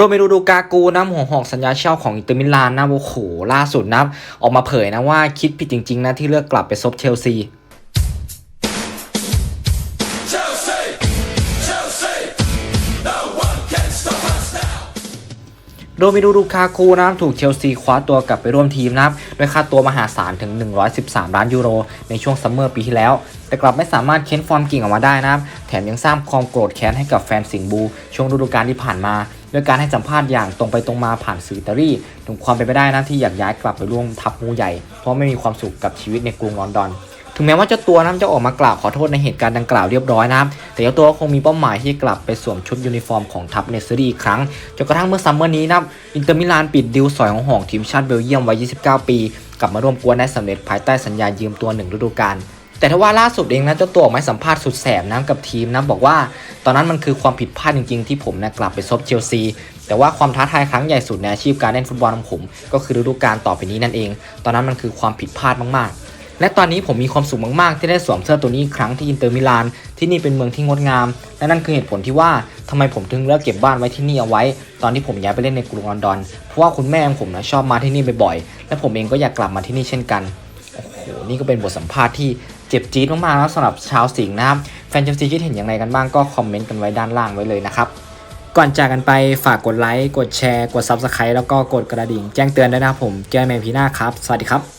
โรเมโรดูกากูนะหัวหอกสัญญาเช่าของอินเตอร์มิลานนะโอ้โหล่าสุดนะออกมาเผยนะว่าคิดผิดจริงๆนะที่เลือกกลับไปซบเชลซีโรเมโรดูกากูนะถูกเชลซีคว้าตัวกลับไปร่วมทีมนะครับด้วยค่าตัวมหาศาลถึง 113 ล้านยูโร ในช่วงซัมเมอร์ปีที่แล้ว แต่กลับไม่สามารถเค้นฟอร์มกิ่งออกมาได้นะครับ แถมยังสร้างความโกรธแค้นให้กับแฟนสิงบู ช่วงฤดูกาลที่ผ่านมา ด้วยการให้สัมภาษณ์อย่างตรงไปตรงมาผ่านสื่อตาลีถึงความเป็นไปได้นะที่อยากย้ายกลับไปร่วมทัพงูใหญ่ เพราะไม่มีความสุขกับชีวิตในกรุงลอนดอนถึงแม้ว่าเจ้าตัวนั้นจะออกมากล่าวขอโทษในเหตุการณ์ดังกล่าวเรียบร้อยนะครับแต่เจ้าตัวก็คงมีเป้าหมายที่กลับไปสวมชุดยูนิฟอร์มของทัพเนสซอรี่อีกครั้งจนกระทั่งเมื่อซัมเมอร์นี้นะอินเตอร์มิลานปิดดิวสอยของหองทีมชาติเบลเยียมวัย 29 ปี กลับมาร่วมกวนได้สำเร็จภายใต้สัญญายืมตัวหนึ่งฤดูกาล แต่ถ้าว่าล่าสุดเองนะเจ้าตัวออกมาสัมภาษณ์สุดแสบนะกับทีมนะบอกว่า ตอนนั้นมันคือความผิดพลาดจริง ๆ ที่ผมนะกลับไปซบเชลซีแต่ว่าความท้าทายครั้งใหญ่สุดในอาชีพการเล่นฟุตบอลของผม ก็คือฤดูกาลต่อไปนี้นั่นเอง ตอนนั้นมันคือความผิดพลาดมากๆ และตอนนี้ผมมีความสุขมากๆ ที่ได้สวมเสื้อตัวนี้ครั้งที่อินเตอร์มิลาน ที่นี่เป็นเมืองที่งดงาม และนั่นคือเหตุผลที่ว่าทำไมผมถึงเลือกเก็บบ้านไว้ที่นี่เอาไว้ ตอนที่ผมย้ายไปเล่นในกรุงลอนดอน เพราะว่าคุณแม่ของผมนะชอบมาที่นี่บ่อยๆ และผมเองก็อยากกลับมาที่นี่เช่นกัน โอ้โห นี่ก็เป็นบทสัมภาษณ์ที่ เจ็บจี๊ดมากๆนะสำหรับชาวสิงห์นะครับแฟนเชลซีคิดเห็นอย่างไรกันบ้างก็คอมเมนต์กันไว้ด้านล่างไว้เลยนะครับก่อนจากกันไปฝากกดไลค์กดแชร์ กด Subscribe แล้วก็กดกระดิ่งแจ้งเตือนด้วยนะครับผมเจอกันใหม่พีหน้าครับ สวัสดีครับ